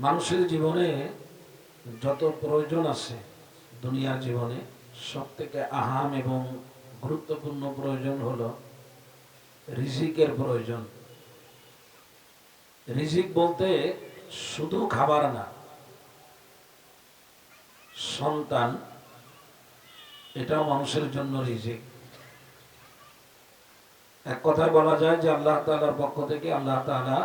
মানুষের জীবনে যত প্রয়োজন আছে দুনিয়ার জীবনে সব থেকে আহাম এবং গুরুত্বপূর্ণ প্রয়োজন হলো রিজিকের প্রয়োজন। রিজিক বলতে শুধু খাবার না, সন্তান, এটাও মানুষের জন্য রিজিক। এক কথায় বলা যায় যে আল্লাহ তাআলার পক্ষ থেকে আল্লাহ তাআলা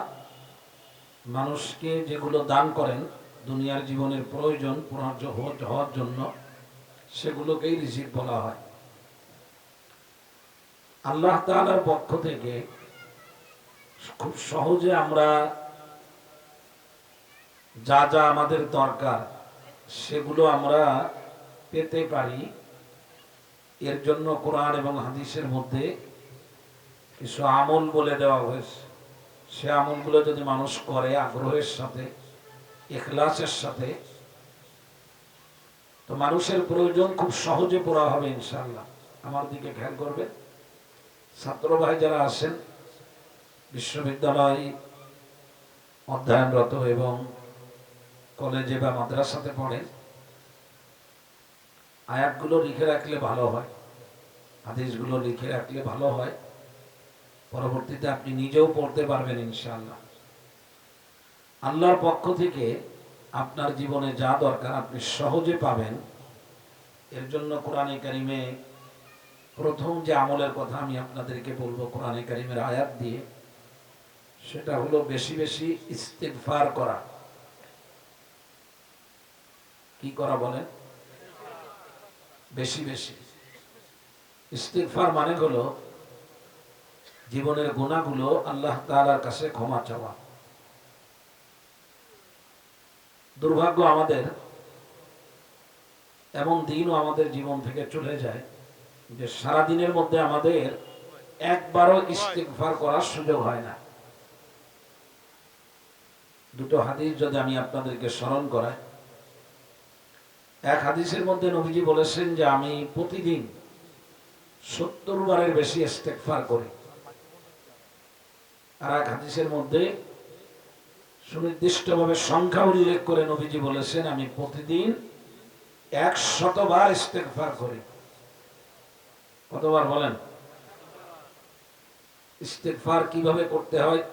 মানুষকে যেগুলো দান করেন, দুনিয়ার জীবনের প্রয়োজন পুনর্য হওয়ার জন্য সেগুলোকেই রিজিক বলা হয়। আল্লাহ তাআলার পক্ষ থেকে খুব সহজে আমরা যা যা আমাদের দরকার সেগুলো আমরা পেতে পারি। এর জন্য কোরআন এবং হাদিসের মধ্যে কিছু আমল বলে দেওয়া হয়েছে। সে আমলগুলো যদি মানুষ করে আগ্রহের সাথে, এখলাসের সাথে, তো মানুষের প্রয়োজন খুব সহজে পড়া হবে ইনশাল্লাহ আমার দিকে খেয়াল করবে। ছাত্র ভাই যারা আছেন, বিশ্ববিদ্যালয় অধ্যয়নরত এবং কলেজে বা মাদ্রাসাতে পড়েন আয়াতগুলো লিখে রাখলে ভালো হয়, হাদিসগুলো লিখে রাখলে ভালো হয়। পরবর্তীতে আপনি নিজেও পড়তে পারবেন ইনশাআল্লাহ। আল্লাহর পক্ষ থেকে আপনার জীবনে যা দরকার আপনি সহজে পাবেন। এর জন্য কোরআনে কারিমে প্রথম যে আমলের কথা আমি আপনাদেরকে বলব কোরআনে কারিমের আয়াত দিয়ে, সেটা হলো বেশি বেশি ইস্তেগফার করা। কি করা বলেন বেশি বেশি। ইস্তেগফার মানে হলো জীবনের গুণাগুলো আল্লাহ তাআলার কাছে ক্ষমা চাওয়া। দুর্ভাগ্য আমাদের, এমন দিনও আমাদের জীবন থেকে চলে যায় যে সারা দিনের মধ্যে আমাদের একবারও ইস্তেগফার করার সুযোগ হয় না। দুটো হাদিস যদি আমি আপনাদেরকে স্মরণ করাই। এক হাদিসের মধ্যে নবীজি বলেছেন যে, আমি প্রতিদিন সত্তর বারের বেশি ইস্তেগফার করি। আর এক হাদিসের মধ্যে সুনির্দিষ্টভাবে সংখ্যা উল্লেখ করে নবীজি বলেছেন, আমি প্রতিদিন এক শতবার ইস্তেগফার করি। কতবার বলেন? ইস্তেগফার কীভাবে করতে হয়?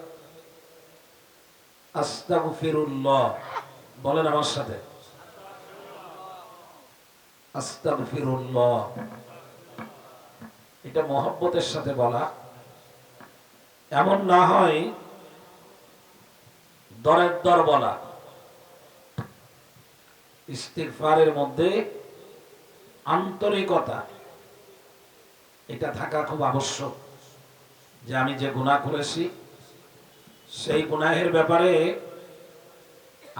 আস্তাগফিরুল্লাহ। বলেন আমার সাথে। আস্তাগফিরুল্লাহ। এটা মহব্বতের সাথে বলা। এমন না হয় দরের দর বলা। ইস্তিগফারের মধ্যে আন্তরিকতা, এটা থাকা খুব আবশ্যক যে আমি যে গুনাহ করেছি, সেই গুনাহের ব্যাপারে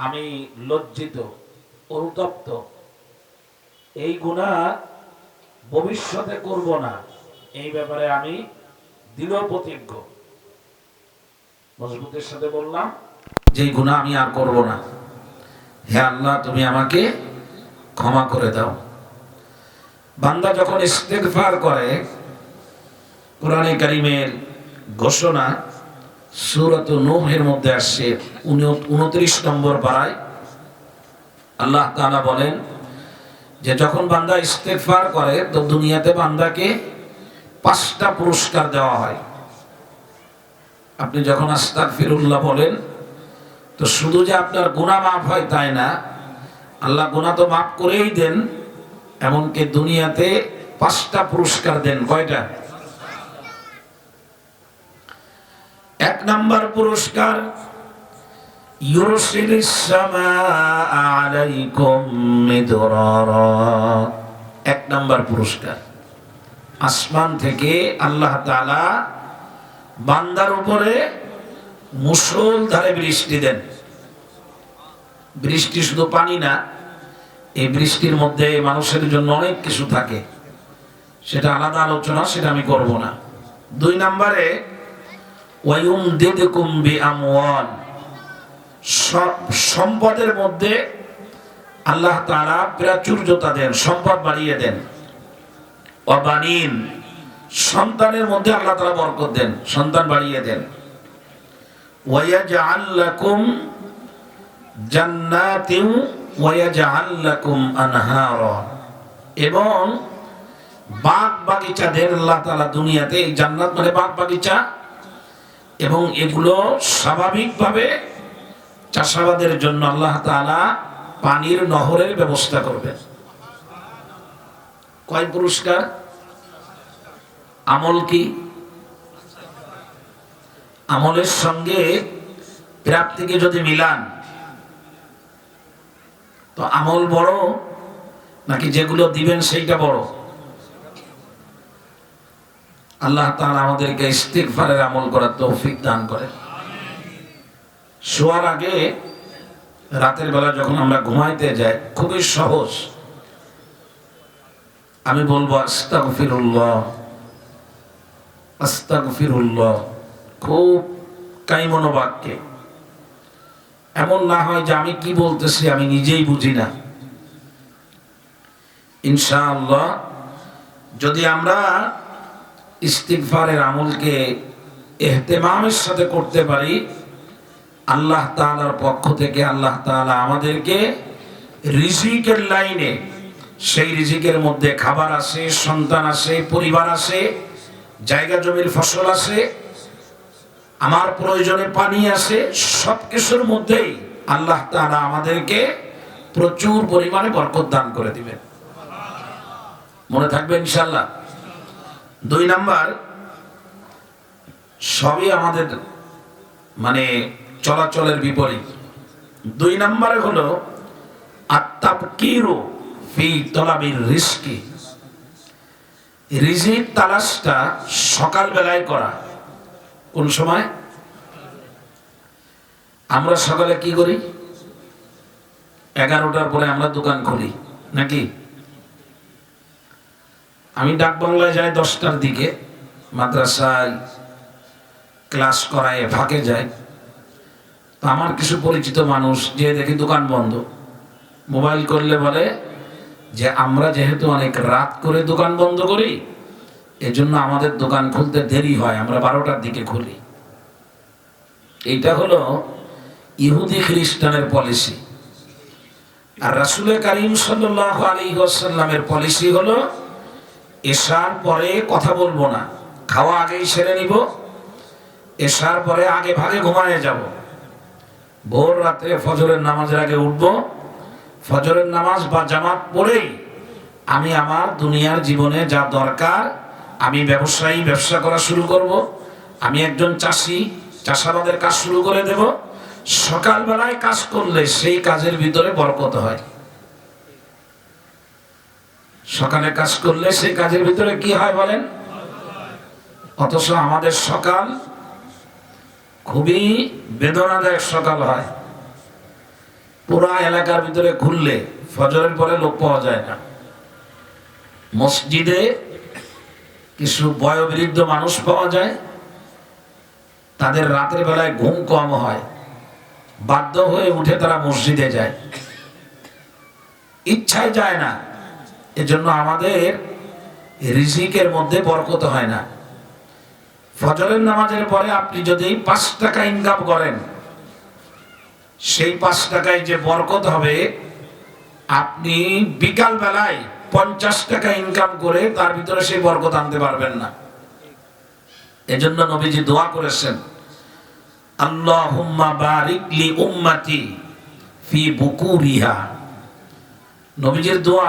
আমি লজ্জিত, অনুতপ্ত। এই গুণা ভবিষ্যতে করব না, এই ব্যাপারে আমি দৃঢ় প্রতিজ্ঞ মজবুতের সাথে বললাম, যে গুণা আমি আর করব না। হে আল্লাহ, তুমি আমাকে ক্ষমা করে দাও। বান্দা যখন ইস্তেগফার করে, কোরআনে কারিমের ঘোষণা সুরত নূহের মধ্যে আসছে উনত্রিশ নম্বর পাড়ায় আল্লাহ তাআলা বলেন যে যখন বান্দা ইস্তেগফার করে, তো দুনিয়াতে বান্দাকে পাঁচটা পুরস্কার দেওয়া হয়। আপনি যখন আস্তাক ফিরুল্লাহ বলেন, তো শুধু যে আপনার গুণা মাফ হয় তাই না, আল্লাহ গুণা তো মাফ করেই দেন, এমনকি দুনিয়াতে পাঁচটা পুরস্কার দেন, কয়টা? এক নাম্বার পুরস্কার এক নাম্বার পুরস্কার, আসমান থেকে আল্লাহ বান্দার উপরে মুসলধারে বৃষ্টি দেন। বৃষ্টি শুধু পানি না, এই বৃষ্টির মধ্যে মানুষের জন্য অনেক কিছু থাকে। সেটা আলাদা আলোচনা, সেটা আমি করব না। দুই নম্বরে সম্পদের মধ্যে আল্লাহ তারা প্রাচুর্যতা দেন, সম্পদ বাড়িয়ে দেন। অবানিন সন্তানের মধ্যে আল্লাহ তাআলা বরকত দেন, সন্তান বাড়িয়ে দেন। ওয়ায়াজআল লাকুম জান্নাতিন, ওয়ায়াজআল লাকুম আনহারা। এবং বাগ বাগিচা দেন আল্লাহ তাআলা দুনিয়াতে, এই জান্নাত মানে বাগ বাগিচা এবং এগুলো স্বাভাবিকভাবে চাষাবাদের জন্য আল্লাহ তাআলা পানির নহরের ব্যবস্থা করবেন। কয় পুরস্কার? আমল কি? আমলের সঙ্গে প্রাপ্তিকে যদি মিলান, তো আমল বড় নাকি যেগুলো দিবেন সেইটা বড়? আল্লাহ তাআলা আমাদেরকে ইস্তিগফারের আমল করার তৌফিক দান করে শোয়ার আগে রাতের বেলা যখন আমরা ঘুমাইতে যাই, খুবই সহজ। আমি বলব, আস্তাগফিরুল্লাহ। আস্তাগফিরুল্লাহ। খুব কাইমনো বাক্যে এমন না হয় যে আমি কি বলতেছি, আমি নিজেই বুঝি না। ইনশাআল্লাহ, যদি আমরা ইস্তিগফারের আমলকে এহতেমামের সাথে করতে পারি, আল্লাহ তাআলার পক্ষ থেকে আল্লাহ তাআলা আমাদেরকে রিজিকের লাইনে, সেই রিজিকের মধ্যে খাবার আসে, সন্তান আসে, পরিবার আছে জায়গা জমির ফসল আছে, আমার প্রয়োজনে পানি আছে, সব কিছুর মধ্যেই আল্লাহ তাআলা আমাদেরকে প্রচুর পরিমাণে বরকত দান করে দিবেন। মনে থাকবে ইনশাল্লাহ দুই নাম্বার, সবই আমাদের মানে চলাচলের বিপরীত। দুই নাম্বারে হলো, আত্মাবকিরু ফি তলাবির রিস্কি। রিজিক তালাশটা সকাল বেলায় করা। কোন সময়? আমরা সকালে কি করি? এগারোটার পরে আমরা দোকান খুলি, নাকি? আমি ডাক বাংলায় যাই দশটার দিকে, মাদ্রাসায় ক্লাস করায় ফাঁকে যায় তো আমার কিছু পরিচিত মানুষ, যে দেখি দোকান বন্ধ, মোবাইল করলে বলে যে আমরা যেহেতু অনেক রাত করে দোকান বন্ধ করি, এজন্য আমাদের দোকান খুলতে দেরি হয়, আমরা বারোটার দিকে খুলি। এইটা হলো ইহুদি খ্রিস্টানের পলিসি। আর রাসুলের কারিম সাল্লাহ আলী আসাল্লামের পলিসি হলো এসার পরে কথা বলব না, খাওয়া আগেই সেরে নিব এসার পরে আগে ভাগে ঘুমায় যাব। ভোর রাতে ফজরের নামাজের আগে উঠবো ফজরের নামাজ বা জামাত পড়েই আমি আমার দুনিয়ার জীবনে যা দরকার, আমি ব্যবসায়ী, ব্যবসা করা শুরু করব। আমি একজন চাষি, চাষাবাদের কাজ শুরু করে দেব। সকালবেলায় কাজ করলে সেই কাজের ভিতরে বরকত হয়। সকালে কাজ করলে সেই কাজের ভিতরে কি হয় বলেন? অথচ আমাদের সকাল খুবই বেদনাদায়ক সকাল হয়। পুরা এলাকার ভিতরে ঘুরলে ফজরের পরে লোক পাওয়া যায় না। মসজিদে কিছু বয়োবৃদ্ধ মানুষ পাওয়া যায়, তাদের রাতের বেলায় ঘুম কম হয়, বাধ্য হয়ে উঠে তারা মসজিদে যায়। ইচ্ছায় যায় না, এজন্য আমাদের রিজিকের মধ্যে বরকত হয় না। ফজরের নামাজের পরে আপনি যদি পাঁচ টাকা ইনকাম করেন সেই পাঁচ টাকায় যে বরকত হবে, আপনি বিকাল বেলায় পঞ্চাশ টাকা ইনকাম করে তার ভিতরে সেই বরকত আনতে পারবেন না। এজন্য নবীজি দোয়া করেছেন ফি নবীজির দোয়া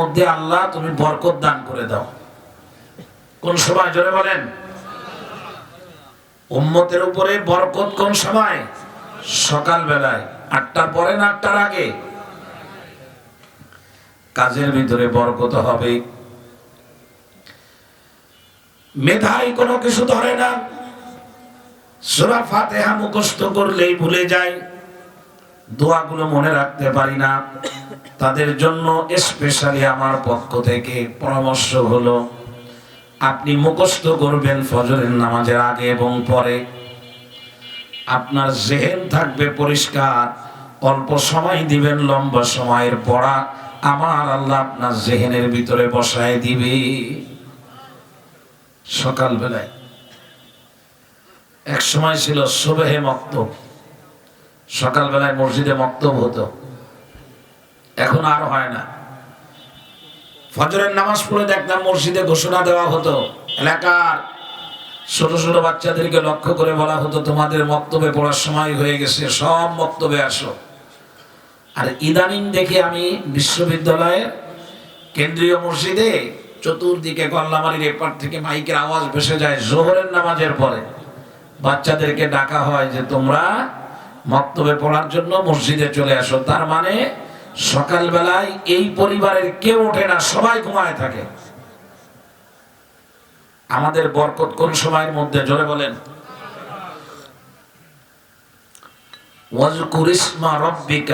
মধ্যে আল্লাহ তুমি বরকত দান করে দাও। কোন সময় জোরে বলেন? উম্মতের উপরে বরকত কোন সময়? সকাল বেলায় আটটার পরে না আটটার আগে? কাজের ভিতরে বরকত হবে। মেধাই কোনো কিছু ধরে না। সুরা ফাতেহা মুখস্থ করলেই ভুলে যায়। দোয়াগুলো মনে রাখতে পারি না। তাদের জন্য স্পেশালি আমার পক্ষ থেকে পরামর্শ হলো আপনি মুখস্থ করবেন ফজরের নামাজের আগে এবং পরে। আপনার জেহেন থাকবে পরিষ্কার, অল্প সময় দিবেন, লম্বা সময়ের পড়া আমার আল্লাহ আপনার জেহেনের ভিতরে বসায় দিবে। সকালবেলায় এক সময় ছিল সুবেহে মক্তব, সকালবেলায় মসজিদে মক্তব হতো। এখন আর হয় না। ফজরের নামাজ পড়ে দেখতাম মসজিদে ঘোষণা দেওয়া হতো। এলাকার ছোট ছোট বাচ্চাদেরকে লক্ষ্য করে বলা হতো, তোমাদের মক্তবে পড়ার সময় হয়ে গেছে, সব মক্তবে আসো। আর ইদানিং দেখে আমি বিশ্ববিদ্যালয়ের কেন্দ্রীয় মসজিদে চতুর্দিকে গল্লামারির এপার থেকে মাইকের আওয়াজ ভেসে যায় জোহরের নামাজের পরে। বাচ্চাদেরকে ডাকা হয় যে, তোমরা মক্তবে পড়ার জন্য মসজিদে চলে আসো। তার মানে সকালবেলায় এই পরিবারের কেউ ওঠে না, সবাই ঘুমায় থাকে। আমাদের বরকত কোন সময়ের মধ্যে? জোরে বলেন। ওয়াজকুর ইসমা রব্বিকা